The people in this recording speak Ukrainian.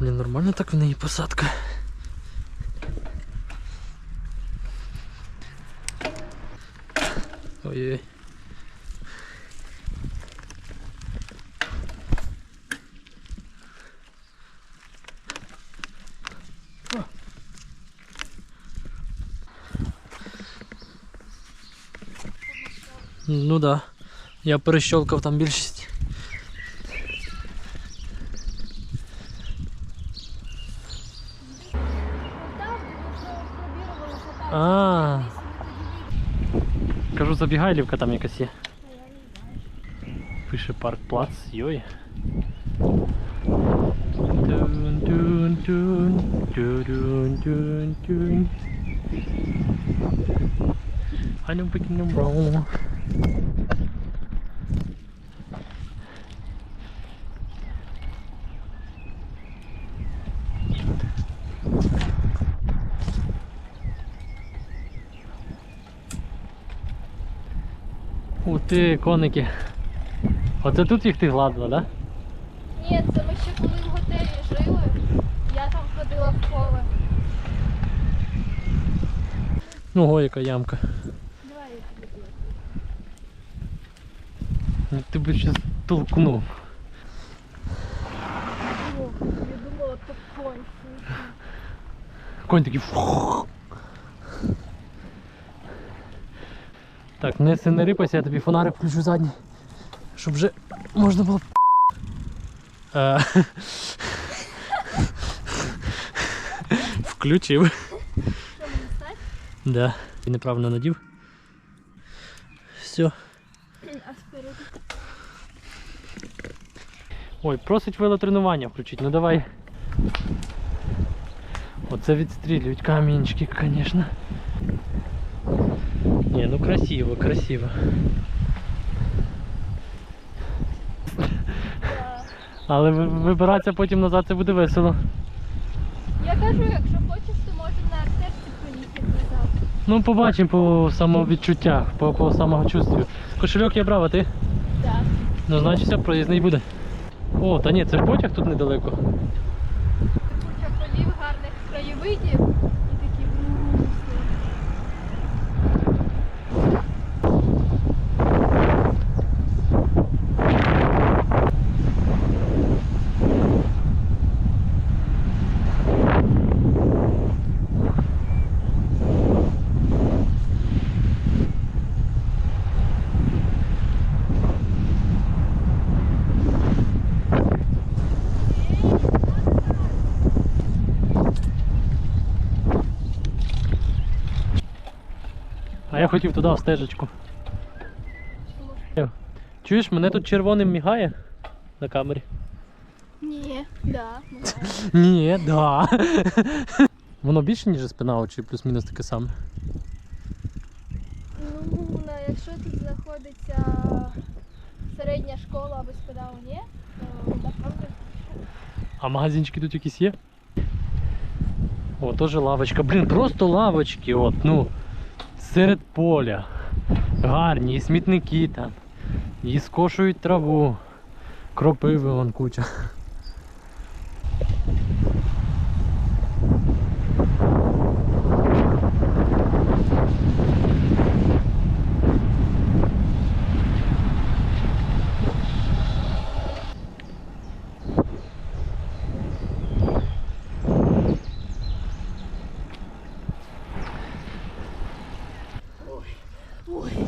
Блін, нормально так в неї посадка. Ой-ой. Ну да. Я перещелкав там більшість. А. Кажу, забігайлівка там якась є. Пише парк плац, йой. Тун-тун-тун, тун-тун-тун-тун. I know we can roll. У ти, коники. Оце тут їх ти гладила, да? Ні, це ми ще коли в готелі жили. Я там ходила в поле. Ого, яка ямка. Давай я тобі. Ну, Ти б ще толкнув. О, я думала, то конь. Конь такий. фух. Так, не сильно рипайся, я тобі фонарик включу задній. Щоб вже можна було. Включив. Да. І неправильно надів. Все. Ой, просить велотренування включити. Ну давай. Оце відстрілюють камінчики, звісно. Ні, ну красиво, красиво. Але вибиратися потім назад це буде весело. Я кажу, якщо хочеш, то можемо на артешці поїхати назад. Ну побачимо по самовідчуттях, по, по самочувствію. Кошельок я брав, а ти? Так. Ну значить все, проїзний буде. О, та ні, це потяг тут недалеко. Куча полів, гарних краєвидів А я хотів туди в стежечку. Чуєш, мене тут червоним мігає на камері? Ні, да, Ні, да. Воно більше, ніж спина, чи плюс-мінус таке саме. Ну, якщо тут знаходиться середня школа або спина ні, то напевно. А магазинчики тут якісь є? О, теж лавочка. Блін, просто лавочки, от, ну. Серед поля. Гарні, і смітники там. І скошують траву. Кропиви вон куча. Ой,